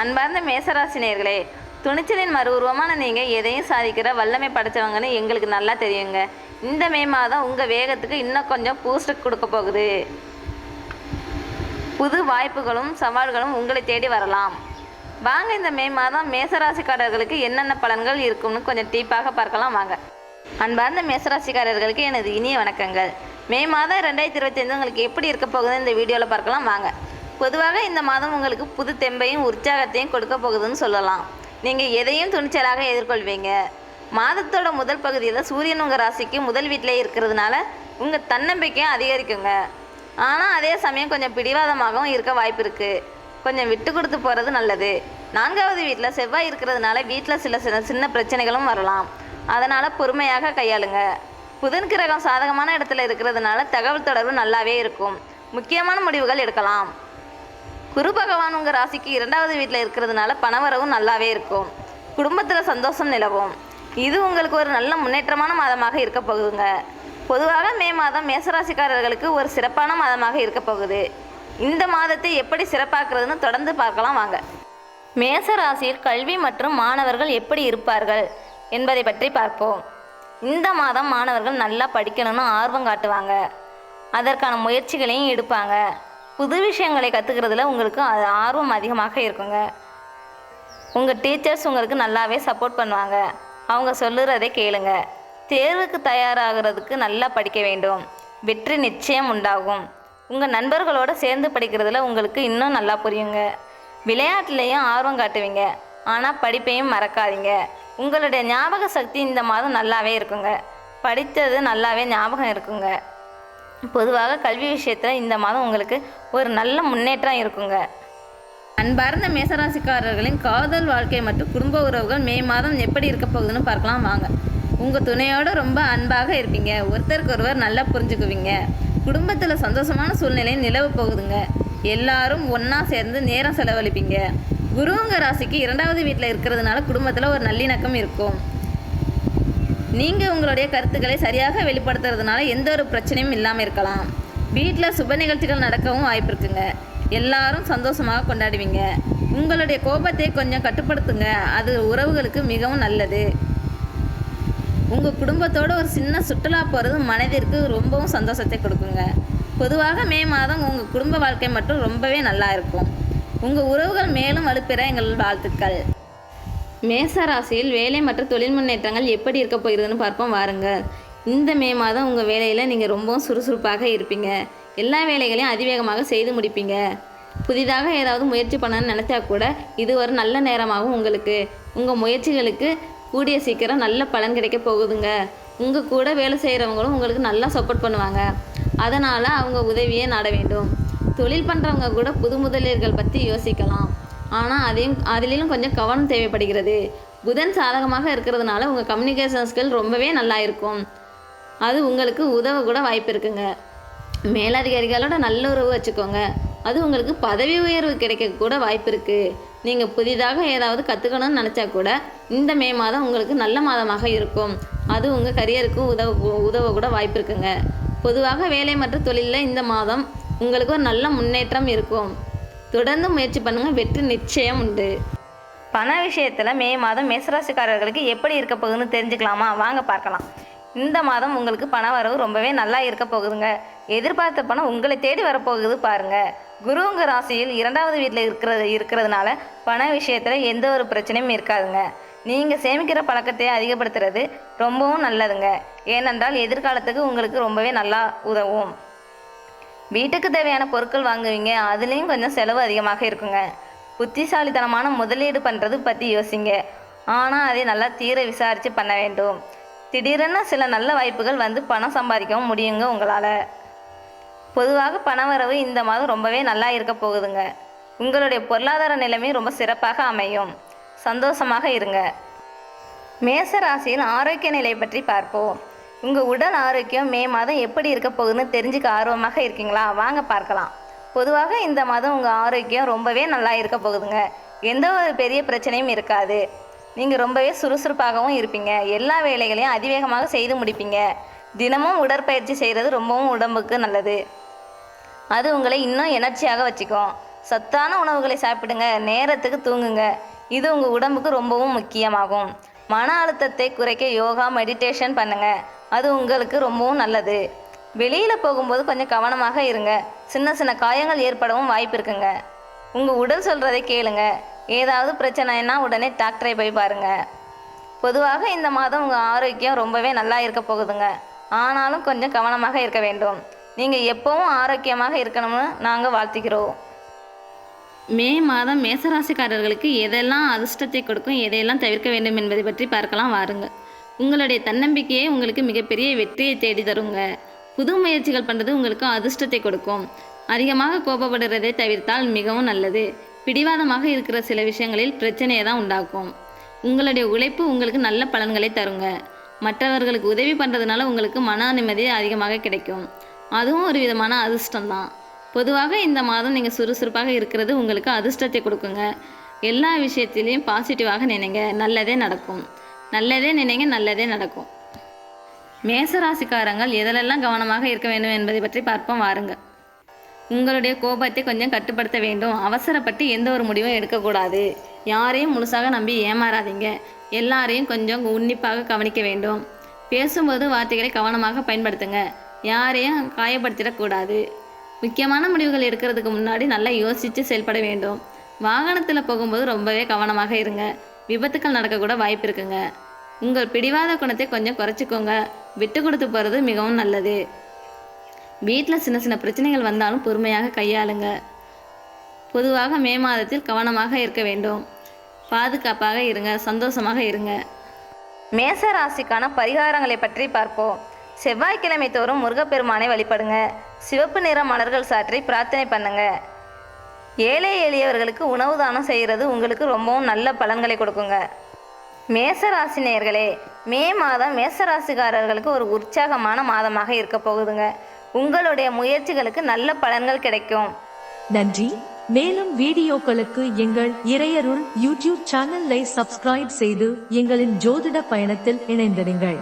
அன்பார்ந்த மேசராசினியர்களே துணிச்சலின் மறு உருவமான நீங்கள் எதையும் சாதிக்கிற வல்லமை படைச்சவங்கன்னு எங்களுக்கு நல்லா தெரியுங்க. இந்த மே மாதம் உங்கள் வேகத்துக்கு இன்னும் கொஞ்சம் பூஸ்ட் கொடுக்க போகுது. புது வாய்ப்புகளும் சவால்களும் உங்களை தேடி வரலாம். வாங்க இந்த மே மாதம் மேசராசிக்காரர்களுக்கு என்னென்ன பலன்கள் இருக்கும்னு கொஞ்சம் டீப்பாக பார்க்கலாம். வாங்க. அன்பார்ந்த மேசராசிக்காரர்களுக்கு எனது இனிய வணக்கங்கள். மே மாதம் ரெண்டாயிரத்தி இருபத்தைந்து உங்களுக்கு எப்படி இருக்க போகுதுன்னு இந்த வீடியோவில் பார்க்கலாம். வாங்க. பொதுவாக இந்த மாதம் உங்களுக்கு புது தெம்பையும் உற்சாகத்தையும் கொடுக்க போகுதுன்னு சொல்லலாம். நீங்கள் எதையும் துணிச்சலாக எதிர்கொள்வீங்க. மாதத்தோட முதல் பகுதியில் சூரியன் உங்கள் ராசிக்கு முதல் வீட்டிலே இருக்கிறதுனால உங்கள் தன்னம்பிக்கையும் அதிகரிக்குங்க. ஆனால் அதே சமயம் கொஞ்சம் பிடிவாதமாகவும் இருக்க வாய்ப்பு இருக்குது கொஞ்சம் விட்டு கொடுத்து போகிறது நல்லது. நான்காவது வீட்டில் செவ்வாய் இருக்கிறதுனால வீட்டில் சில சில சின்ன பிரச்சனைகளும் வரலாம். அதனால் பொறுமையாக கையாளுங்க. புதன் கிரகம் சாதகமான இடத்துல இருக்கிறதுனால தகவல் தொடர்பு நல்லாவே இருக்கும். முக்கியமான முடிவுகள் எடுக்கலாம். குரு பகவான் உங்கள் ராசிக்கு இரண்டாவது வீட்டில் இருக்கிறதுனால பணவரவும் நல்லாவே இருக்கும். குடும்பத்தில் சந்தோஷம் நிலவும். இது உங்களுக்கு ஒரு நல்ல முன்னேற்றமான மாதமாக இருக்க போகுதுங்க. பொதுவாக மே மாதம் மேசராசிக்காரர்களுக்கு ஒரு சிறப்பான மாதமாக இருக்க போகுது. இந்த மாதத்தை எப்படி சிறப்பாக்குறதுன்னு தொடர்ந்து பார்க்கலாம் வாங்க. மேச ராசியில் கல்வி மற்றும் மாணவர்கள் எப்படி இருப்பார்கள் என்பதை பற்றி பார்ப்போம். இந்த மாதம் மாணவர்கள் நல்லா படிக்கணும்னு ஆர்வம் காட்டுவாங்க. அதற்கான முயற்சிகளையும் எடுப்பாங்க. புது விஷயங்களை கற்றுக்கிறதுல உங்களுக்கு அது ஆர்வம் அதிகமாக இருக்குங்க. உங்கள் டீச்சர்ஸ் உங்களுக்கு நல்லாவே சப்போர்ட் பண்ணுவாங்க. அவங்க சொல்லுறதை கேளுங்க. தேர்வுக்கு தயாராகிறதுக்கு நல்லா படிக்க வேண்டும். வெற்றி நிச்சயம் உண்டாகும். உங்கள் நண்பர்களோட சேர்ந்து படிக்கிறதுல உங்களுக்கு இன்னும் நல்லா புரியுங்க. விளையாட்டுலேயும் ஆர்வம் காட்டுவீங்க. ஆனால் படிப்பையும் மறக்காதீங்க. உங்களுடைய ஞாபக சக்தி இந்த மாதம் நல்லாவே இருக்குங்க. படித்தது நல்லாவே ஞாபகம் இருக்குங்க. பொதுவாக கல்வி விஷயத்தில் இந்த மாதம் உங்களுக்கு ஒரு நல்ல முன்னேற்றம் இருக்குங்க. அன்பார்ந்த மேசராசிக்காரர்களின் காதல் வாழ்க்கை மற்றும் குடும்ப உறவுகள் மே மாதம் எப்படி இருக்க போகுதுன்னு பார்க்கலாம் வாங்க. உங்கள் துணையோடு ரொம்ப அன்பாக இருப்பீங்க. ஒருத்தருக்கு ஒருவர் நல்லா புரிஞ்சுக்குவீங்க. குடும்பத்தில் சந்தோஷமான சூழ்நிலை நிலவு போகுதுங்க. எல்லாரும் ஒன்றா சேர்ந்து நேரம் செலவழிப்பீங்க. குருவங்க ராசிக்கு இரண்டாவது வீட்டில் இருக்கிறதுனால குடும்பத்தில் ஒரு நல்லிணக்கம் இருக்கும். நீங்கள் உங்களுடைய கருத்துக்களை சரியாக வெளிப்படுத்துறதுனால எந்த ஒரு பிரச்சனையும் இல்லாமல் இருக்கலாம். வீட்டில் சுப நிகழ்ச்சிகள் நடக்கவும் வாய்ப்பு இருக்குங்க. எல்லாரும் சந்தோஷமாக கொண்டாடுவீங்க. உங்களுடைய கோபத்தை கொஞ்சம் கட்டுப்படுத்துங்க. அது உறவுகளுக்கு மிகவும் நல்லது. உங்கள் குடும்பத்தோடு ஒரு சின்ன சுற்றுலா போகிறது மனதிற்கு ரொம்பவும் சந்தோஷத்தை கொடுக்குங்க. பொதுவாக மே மாதம் உங்கள் குடும்ப வாழ்க்கை மட்டும் ரொம்பவே நல்லா இருக்கும். உங்கள் உறவுகள் மேலும் வலுப்பெற எங்கள் வாழ்த்துக்கள். மேச ராசியில் வேலை மற்றும் தொழில் முன்னேற்றங்கள் எப்படி இருக்க போகிறதுன்னு பார்ப்போம் வாருங்க. இந்த மே மாதம் உங்கள் வேலையில் நீங்கள் ரொம்பவும் சுறுசுறுப்பாக இருப்பீங்க. எல்லா வேலைகளையும் அதிவேகமாக செய்து முடிப்பீங்க. புதிதாக ஏதாவது முயற்சி பண்ணணும்னு நினச்சா கூட இது ஒரு நல்ல நேரமாகும் உங்களுக்கு. உங்கள் முயற்சிகளுக்கு கூடிய சீக்கிரம் நல்ல பலன் கிடைக்க போகுதுங்க. உங்கள் கூட வேலை செய்கிறவங்களும் உங்களுக்கு நல்லா சப்போர்ட் பண்ணுவாங்க. அதனால் அவங்க உதவியே நாட வேண்டும். தொழில் பண்ணுறவங்க கூட புது முதலீடுகள் பற்றி யோசிக்கலாம். ஆனால் அதையும் அதிலும் கொஞ்சம் கவனம் தேவைப்படுகிறது. புதன் சாதகமாக இருக்கிறதுனால உங்கள் கம்யூனிகேஷன் ஸ்கில் ரொம்பவே நல்லா இருக்கும். அது உங்களுக்கு உதவ கூட வாய்ப்பு இருக்குங்க. மேலதிகாரிகளோட நல்ல உறவு வச்சுக்கோங்க. அது உங்களுக்கு பதவி உயர்வு கிடைக்க கூட வாய்ப்பு இருக்குது நீங்கள் புதிதாக ஏதாவது கற்றுக்கணும்னு நினச்சா கூட இந்த மே மாதம் உங்களுக்கு நல்ல மாதமாக இருக்கும். அது உங்கள் கரியருக்கு உதவ உதவ கூட வாய்ப்பு இருக்குங்க. பொதுவாக வேலை மற்றும் தொழிலில் இந்த மாதம் உங்களுக்கு ஒரு நல்ல முன்னேற்றம் இருக்கும். தொடர்ந்து முயற்சி பண்ணுங்கள் வெற்றி நிச்சயம் உண்டு. பண விஷயத்தில் மே மாதம் மேசராசிக்காரர்களுக்கு எப்படி இருக்க போகுதுன்னு தெரிஞ்சுக்கலாமா? வாங்க பார்க்கலாம். இந்த மாதம் உங்களுக்கு பண வரவு ரொம்பவே நல்லா இருக்க போகுதுங்க. எதிர்பார்த்த பணம் உங்களை தேடி வரப்போகுது பாருங்க. குருங்க ராசியில் இரண்டாவது வீட்டில் இருக்கிறது இருக்கிறதுனால பண விஷயத்தில் எந்த ஒரு பிரச்சனையும் இருக்காதுங்க. நீங்கள் சேமிக்கிற பழக்கத்தை அதிகப்படுத்துறது ரொம்பவும் நல்லதுங்க. ஏனென்றால் எதிர்காலத்துக்கு உங்களுக்கு ரொம்பவே நல்லா உதவும். வீட்டுக்கு தேவையான பொருட்கள் வாங்குவீங்க. அதுலேயும் கொஞ்சம் செலவு அதிகமாக இருக்குங்க. புத்திசாலித்தனமான முதலீடு பண்ணுறது பற்றி யோசிங்க. ஆனால் அதை நல்லா தீர விசாரித்து பண்ண வேண்டும். திடீரென சில நல்ல வாய்ப்புகள் வந்து பணம் சம்பாதிக்கவும் முடியுங்க உங்களால். பொதுவாக பணவரவு இந்த மாதம் ரொம்பவே நல்லா இருக்க போகுதுங்க. உங்களுடைய பொருளாதார நிலைமை ரொம்ப சிறப்பாக அமையும். சந்தோஷமாக இருங்க. மேச ராசியில் ஆரோக்கிய நிலை பற்றி பார்ப்போம். உங்கள் உடல் ஆரோக்கியம் மே மாதம் எப்படி இருக்க போகுதுன்னு தெரிஞ்சுக்க ஆர்வமாக இருக்கீங்களா? வாங்க பார்க்கலாம். பொதுவாக இந்த மாதம் உங்கள் ஆரோக்கியம் ரொம்பவே நல்லா இருக்க போகுதுங்க. எந்த ஒரு பெரிய பிரச்சனையும் இருக்காது. நீங்கள் ரொம்பவே சுறுசுறுப்பாகவும் இருப்பீங்க. எல்லா வேலைகளையும் அதிவேகமாக செய்து முடிப்பீங்க. தினமும் உடற்பயிற்சி செய்கிறது ரொம்பவும் உடம்புக்கு நல்லது. அது உங்களை இன்னும் எனர்ஜியாக வச்சுக்கும். சத்தான உணவுகளை சாப்பிடுங்க. நேரத்துக்கு தூங்குங்க. இது உங்கள் உடம்புக்கு ரொம்பவும் முக்கியமாகும். மன அழுத்தத்தை குறைக்க யோகா மெடிடேஷன் பண்ணுங்க. அது உங்களுக்கு ரொம்பவும் நல்லது. வெளியில் போகும்போது கொஞ்சம் கவனமாக இருங்க. சின்ன சின்ன காயங்கள் ஏற்படவும் வாய்ப்பு இருக்குங்க. உங்கள் உடல் சொல்கிறதை கேளுங்க. ஏதாவது பிரச்சனைனா உடனே டாக்டரை போய் பாருங்கள் பொதுவாக இந்த மாதம் உங்கள் ஆரோக்கியம் ரொம்பவே நல்லா இருக்க போகுதுங்க. ஆனாலும் கொஞ்சம் கவனமாக இருக்க வேண்டும். நீங்கள் எப்போவும் ஆரோக்கியமாக இருக்கணும்னு நாங்கள் வாழ்த்துக்கிறோம் மே மாதம் மேசராசிக்காரர்களுக்கு எதெல்லாம் அதிர்ஷ்டத்தை கொடுக்கும் எதையெல்லாம் தவிர்க்க வேண்டும் என்பதை பற்றி பார்க்கலாம் வாருங்க. உங்களுடைய தன்னம்பிக்கையே உங்களுக்கு மிகப்பெரிய வெற்றியை தேடி தருங்க. புது முயற்சிகள் பண்ணுறது உங்களுக்கு அதிர்ஷ்டத்தை கொடுக்கும். அதிகமாக கோபப்படுறதை தவிர்த்தால் மிகவும் நல்லது. பிடிவாதமாக இருக்கிற சில விஷயங்களில் பிரச்சனையை தான் உண்டாக்கும். உங்களுடைய உழைப்பு உங்களுக்கு நல்ல பலன்களை தருங்க. மற்றவர்களுக்கு உதவி பண்ணுறதுனால உங்களுக்கு மன நிம்மதி அதிகமாக கிடைக்கும். அதுவும் ஒரு விதமான அதிர்ஷ்டம்தான். பொதுவாக இந்த மாதம் நீங்கள் சுறுசுறுப்பாக இருக்கிறது உங்களுக்கு அதிர்ஷ்டத்தை கொடுக்குங்க. எல்லா விஷயத்திலையும் பாசிட்டிவாக நினைங்க. நல்லதே நடக்கும். நல்லதே நினைங்க நல்லதே நடக்கும். மேசராசிக்காரங்கள் எதிலெல்லாம் கவனமாக இருக்க வேண்டும் என்பதை பற்றி பார்ப்போம் வாருங்க. உங்களுடைய கோபத்தை கொஞ்சம் கட்டுப்படுத்த வேண்டும். அவசரப்பட்டு எந்த ஒரு முடிவும் எடுக்கக்கூடாது. யாரையும் முழுசாக நம்பி ஏமாறாதீங்க. எல்லாரையும் கொஞ்சம் உன்னிப்பாக கவனிக்க வேண்டும். பேசும்போது வார்த்தைகளை கவனமாக பயன்படுத்துங்க. யாரையும் காயப்படுத்திடக்கூடாது. முக்கியமான முடிவுகள் எடுக்கிறதுக்கு முன்னாடி நல்லா யோசித்து செயல்பட வேண்டும். வாகனத்தில் போகும்போது ரொம்பவே கவனமாக இருங்க. விபத்துக்கள் நடக்கக்கூட வாய்ப்பு இருக்குங்க. உங்கள் பிடிவாத குணத்தை கொஞ்சம் குறைச்சிக்கோங்க. விட்டு கொடுத்து போகிறது மிகவும் நல்லது. வீட்டில் சின்ன சின்ன பிரச்சனைகள் வந்தாலும் பொறுமையாக கையாளுங்க. பொதுவாக மே மாதத்தில் கவனமாக இருக்க வேண்டும். பாதுகாப்பாக இருங்க. சந்தோஷமாக இருங்க. மேச ராசிக்கான பரிகாரங்களை பற்றி பார்ப்போம். செவ்வாய்க்கிழமை தோறும் முருகப்பெருமானை வழிபடுங்க. சிவப்பு நிற மலர்கள் சாற்றி பிரார்த்தனை பண்ணுங்க. ஏழை எளியவர்களுக்கு உணவு தானம் செய்கிறது உங்களுக்கு ரொம்பவும் நல்ல பலன்களை கொடுக்குங்க. மேசராசிநேயர்களே மே மாதம் மேசராசிக்காரர்களுக்கு ஒரு உற்சாகமான மாதமாக இருக்க போகுதுங்க. உங்களுடைய முயற்சிகளுக்கு நல்ல பலன்கள் கிடைக்கும். நன்றி. மேலும் வீடியோக்களுக்கு எங்கள் இறையருள் யூடியூப் சேனலை சப்ஸ்கிரைப் செய்து எங்களின் ஜோதிட பயணத்தில் இணைந்திருங்கள்